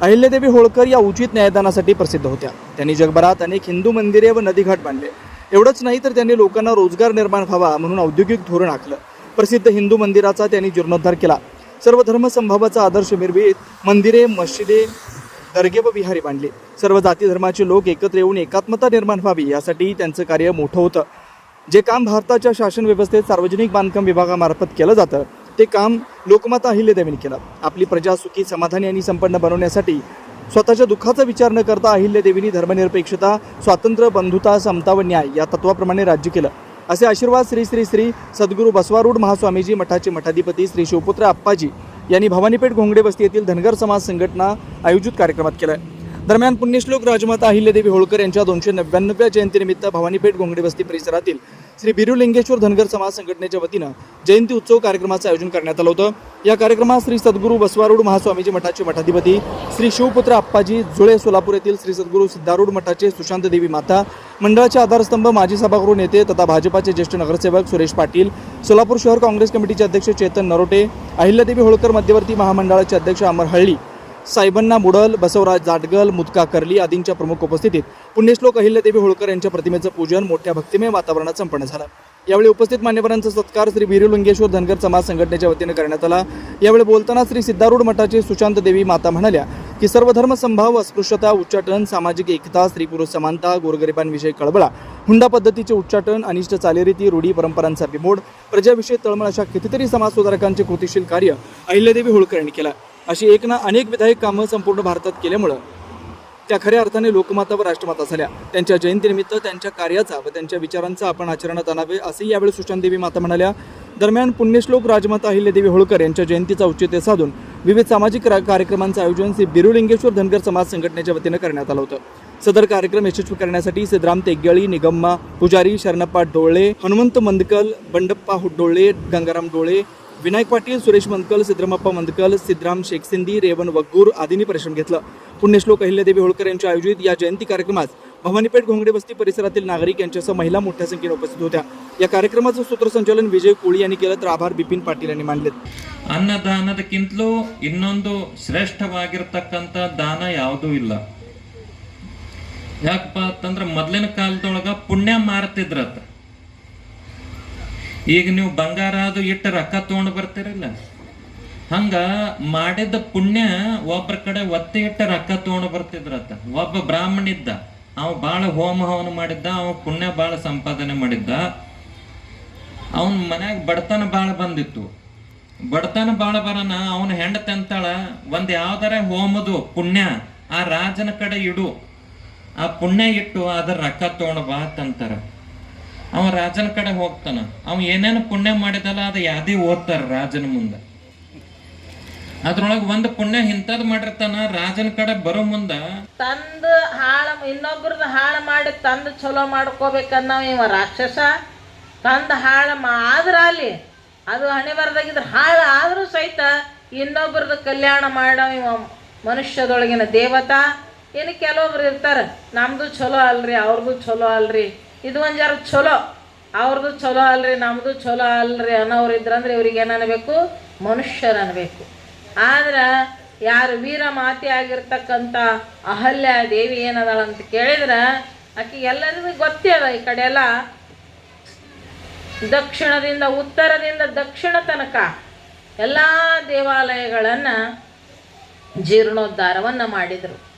अहिल्यादेवी होळकर या उचित न्यायदानासाठी प्रसिद्ध होत्या. त्यांनी जगभरात अनेक हिंदू मंदिरे व नदीघाट बांधले. एवढंच नाही तर त्यांनी लोकांना रोजगार निर्माण व्हावा म्हणून औद्योगिक धोरण आखलं. प्रसिद्ध हिंदू मंदिराचा त्यांनी जीर्णोद्धार केला. सर्व धर्म संभावाचा आदर्श मिरवीत मंदिरे मशिदे दर्गे व विहारी बांधले. सर्व जाती धर्माचे लोक एकत्र येऊन एकात्मता निर्माण व्हावी यासाठी त्यांचं कार्य मोठं होतं. जे काम भारताच्या शासन व्यवस्थेत सार्वजनिक बांधकाम विभागामार्फत केलं जातं ते काम लोकमाता अहिल्यादेवीने केलं. आपली प्रजा सुखी समाधानी आणि संपन्न बनवण्यासाठी स्वतःच्या दुःखाचा विचार न करता अहिल्यादेवींनी धर्मनिरपेक्षता स्वातंत्र्य बंधुता समता व न्याय या तत्वाप्रमाणे राज्य केलं. असे आशीर्वाद श्री श्री श्री सद्गुरू बसवारूढ महास्वामीजी मठाचे मठाधिपती श्री शिवपुत्र आप्पाजी यांनी भवानीपेठ घोंगडे वस्ती येथील धनगर समाज संघटना आयोजित कार्यक्रमात केलं दरम्यान पुण्यश्लोक राजमाता अहिल्यादेवी होळकर यांच्या दोनशे नव्याण्णव्या जयंतीनिमित्त भवानीपेठ घोंगडे वस्ती परिसरातील श्री बिरुलिंगेश्वर धनगर समाज संघटनेच्या वतीनं जयंती उत्सव कार्यक्रमाचं आयोजन करण्यात आलं होतं. या कार्यक्रमात श्री सद्गुरू बसवारूढ महास्वामीजी मठाचे मठाधिपती श्री शिवपुत्र आप्पाजी जुळे सोलापूर येथील श्री सद्गुरू सिद्धारूढ मठाचे सुशांत देवी माता मंडळाचे आधारस्तंभ माजी सभागृह नेते तथा भाजपाचे ज्येष्ठ नगरसेवक सुरेश पाटील सोलापूर शहर काँग्रेस कमिटीचे अध्यक्ष चेतन नरोटे अहिल्यादेवी होळकर मध्यवर्ती महामंडळाचे अध्यक्ष अमर हळ्ळी साहेबांना मुडल बसवराज जाटगल मुदका कर्ली आदींच्या प्रमुख उपस्थितीत पुण्यश्लोक अहिल्यादेवी होळकर यांच्या प्रतिमेचं पूजन मोठ्या भक्तिमय वातावरणात संपन्न झालं. यावेळी उपस्थित मान्यवरांचा सत्कार श्री वीरुलिंगेश्वर धनगर समाज संघटनेच्या वतीनं करण्यात आला. यावेळी बोलताना श्री सिद्धारूढ मठाचे सुशांत देवी माता म्हणाल्या की सर्वधर्म संभाव अस्पृश्यता उच्चाटन सामाजिक एकता स्त्री पुरुष समानता गोरगरिबांविषयी कळबळा हुंडा पद्धतीचे उच्चाटन अनिष्ट चालीरीती रूढी परंपरांचा बिमोड प्रजाविषयी तळमळ अशा कितीतरी समाज सुधारकांचे कृतिशील कार्य अहिल्यादेवी होळकर यांनी केलं. अशी एक ना अनेक विधायक कामं संपूर्ण भारतात केल्यामुळं त्या खऱ्या अर्थाने लोकमाता व राष्ट्रमाता झाल्या. त्यांच्या जयंतीनिमित्त त्यांच्या कार्याचा व त्यांच्या विचारांचा आपण आचरणात आणावे असेही यावेळी सुशांतदेवी माता म्हणाल्या. दरम्यान पुण्यश्लोक राजमाता अहिल्यादेवी होळकर यांच्या जयंतीचा औचित्य साधून विविध सामाजिक कार्यक्रमांचं आयोजन श्री बिरुलिंगेश्वर धनगर समाज संघटनेच्या वतीनं करण्यात आलं होतं. सदर कार्यक्रम यशस्वी करण्यासाठी सिद्धराम तेग्यळी निगम्मा पुजारी शरणप्पा डोळे हनुमंत मंदकल बंडप्पा हुड्डोळे गंगाराम डोळे विनायक पाटील सुरेश मंदकल सिद्धरामप्पा मंदकल सिद्धराम शेखसिंदी रेवन वग्गूर आदींनी परिश्रम घेतलं पुण्यश्लोक अहिल्यादेवी होळकर यांच्या आयोजित या जयंती कार्यक्रमात भवानीपेठ घोंगडे वस्ती परिसरातील नागरिक यांच्यासह महिला मोठ्या संख्येने उपस्थित होत्या या कार्यक्रमाचं सूत्रसंचालन विजय कोळी यांनी केलं तर आभार बिपिन पाटील यांनी मानलेत ಅನ್ನದಾನದಕ್ಕಿಂತಲೂ ಇನ್ನೊಂದು ಶ್ರೇಷ್ಠವಾಗಿರ್ತಕ್ಕಂಥ ದಾನ ಯಾವುದೂ ಇಲ್ಲ ಯಾಕಪ್ಪ ಅಂತಂದ್ರೆ ಮೊದ್ಲಿನ ಕಾಲದೊಳಗ ಪುಣ್ಯ ಮಾರ್ತಿದ್ರತ್ತ ಈಗ ನೀವು ಬಂಗಾರ ಅದು ಇಟ್ಟು ರೊಕ್ಕ ತಗೊಂಡು ಬರ್ತೀರಲ್ಲ? ಹಂಗ ಮಾಡಿದ ಪುಣ್ಯ ಒಬ್ಬರ ಕಡೆ ಒತ್ತೆ ಇಟ್ಟು ರೊಕ್ಕ ತಗೊಂಡು ಬರ್ತಿದ್ರತ್ತ. ಒಬ್ಬ ಬ್ರಾಹ್ಮಣ ಇದ್ದ, ಅವ ಭಾಳ ಹೋಮ ಹವನ ಮಾಡಿದ್ದ, ಅವ ಪುಣ್ಯ ಭಾಳ ಸಂಪಾದನೆ ಮಾಡಿದ್ದ. ಅವನ ಮನ್ಯಾಗ ಬಡತನ ಭಾಳ ಬಂದಿತ್ತು. ಬಡತನ ಭಾಳ ಬರನ, ಅವನ ಹೆಂಡತಿ ಅಂತಾಳ, ಒಂದ್ ಯಾವ್ದಾರ ಹೋಮದು ಪುಣ್ಯ ಆ ರಾಜನ ಕಡೆ ಇಡು. ಆ ಪುಣ್ಯ ಇಟ್ಟು ಅದರ ರೊಕ್ಕ ತೊಗೊಂಡು ಬಾ ಅಂತಾರ ಅವ ರಾಜನ ಕಡೆ ಹೋಗ್ತಾನ. ಅವ ಏನೇನು ಪುಣ್ಯ ಮಾಡಿದಲ್ಲ, ಅದು ಯಾದಿ ಓದ್ತಾರ ರಾಜನ ಮುಂದೆ. ಅದ್ರೊಳಗ ಒಂದ್ ಪುಣ್ಯ ಇಂಥದ್ ಮಾಡಿರ್ತಾನ, ರಾಜನ ಕಡೆ ಬರೋ ಮುಂದ. ತಂದು ಹಾಳ ಇನ್ನೊಬ್ರದ್ದು ಹಾಳು ಮಾಡಿ ತಂದು ಚಲೋ ಮಾಡ್ಕೋಬೇಕನ್ನ ಇವ ರಾಕ್ಷಸ. ತಂದು ಹಾಳು ಆದ್ರ ಅಲ್ಲಿ, ಅದು ಹಣೆ ಬರದಾಗಿದ್ರ ಹಾಳು ಆದರೂ ಸಹಿತ ಇನ್ನೊಬ್ರದ್ದು ಕಲ್ಯಾಣ ಮಾಡೋ ಇವ ಮನುಷ್ಯದೊಳಗಿನ ದೇವತಾ. ಏನು ಕೆಲವೊಬ್ರು ಇರ್ತಾರೆ, ನಮ್ದು ಚಲೋ ಅಲ್ರಿ, ಅವ್ರಿಗೂ ಚಲೋ ಅಲ್ರಿ. ಇದು ಒಂದು ಜರ ಚಲೋ ಅವ್ರದ್ದು ಚಲೋ ಅಲ್ರಿ ನಮ್ಮದು ಚಲೋ ಅಲ್ರಿ ಅನ್ನೋರು ಇದ್ರಂದ್ರೆ ಇವ್ರಿಗೆ ಏನು ಅನ್ಬೇಕು? ಮನುಷ್ಯರು ಅನ್ಬೇಕು ಆದ್ರೆ ಯಾರು ವೀರ ಮಾತಿ ಆಗಿರ್ತಕ್ಕಂಥ ಅಹಲ್ಯ ದೇವಿ ಏನದಾಳ ಅಂತ ಕೇಳಿದ್ರೆ, ಆಕೆ ಎಲ್ಲರಿಗೂ ಗೊತ್ತೇ ಅದ ಈ ಕಡೆ ಎಲ್ಲ. ದಕ್ಷಿಣದಿಂದ, ಉತ್ತರದಿಂದ ದಕ್ಷಿಣ ತನಕ ಎಲ್ಲ ದೇವಾಲಯಗಳನ್ನು ಜೀರ್ಣೋದ್ಧಾರವನ್ನು ಮಾಡಿದರು.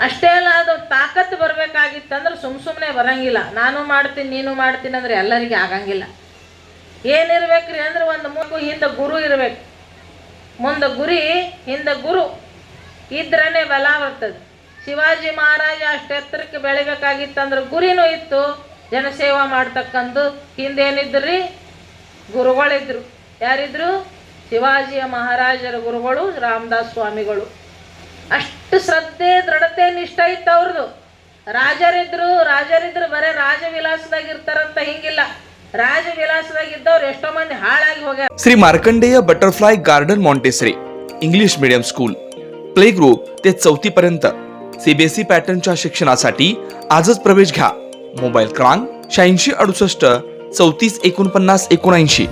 ಅಷ್ಟೇ ಅಲ್ಲ, ಅದು ತಾಕತ್ತು ಬರಬೇಕಾಗಿತ್ತಂದ್ರೆ ಸುಮ್ಮ ಸುಮ್ಮನೆ ಬರಂಗಿಲ್ಲ. ನಾನು ಮಾಡ್ತೀನಿ, ನೀನು ಮಾಡ್ತೀನಿ ಅಂದ್ರೆ ಎಲ್ಲರಿಗೆ ಆಗಂಗಿಲ್ಲ. ಏನಿರ್ಬೇಕ್ರಿ ಅಂದ್ರೆ ಒಂದು ಮಗು ಹಿಂದೆ ಗುರು ಇರಬೇಕು. ಮುಂದೆ ಗುರಿ, ಹಿಂದೆ ಗುರು ಇದ್ರೇ ಬಲ ಬರ್ತದೆ. ಶಿವಾಜಿ ಮಹಾರಾಜ ಅಷ್ಟು ಎತ್ತರಕ್ಕೆ ಬೆಳಿಬೇಕಾಗಿತ್ತಂದ್ರೆ ಗುರಿನೂ ಇತ್ತು. ಜನಸೇವಾ ಮಾಡ್ತಕ್ಕಂದು ಹಿಂದೇನಿದ್ರಿ? ಗುರುಗಳಿದ್ರು. ಯಾರಿದ್ರು? ಶಿವಾಜಿಯ ಮಹಾರಾಜರ ಗುರುಗಳು, ರಾಮದಾಸ್ ಸ್ವಾಮಿಗಳು. ಅಷ್ಟು ಶ್ರದ್ಧೆ ದೃಢತೆ ನಿಷ್ಠ ಇತ್ತು ಅವ್ರದ್ದು ರಾಜರಿದ್ರು ರಾಜರಿದ್ರು ಬರೇ ರಾಜವಿಲಾಸದಾಗ ಇರ್ತಾರಂತ ಹಿಂಗಿಲ್ಲ ರಾಜವಿಲಾಸದಾಗ ಇದ್ದವ್ರು ಎಷ್ಟೋ ಮಂದಿ ಹಾಳಾಗಿ ಹೋಗ್ಯಾರ Shri Markandeya butterfly garden Montessori English medium school play group ते चौथी पर्यंत सीबीएसई पॅटर्नच्या शिक्षणासाठी आजच प्रवेश घ्या मोबाईल क्रमांक शहाऐंशी अडुसष्ट चौतीस एकोणपन्नास एकोणऐंशी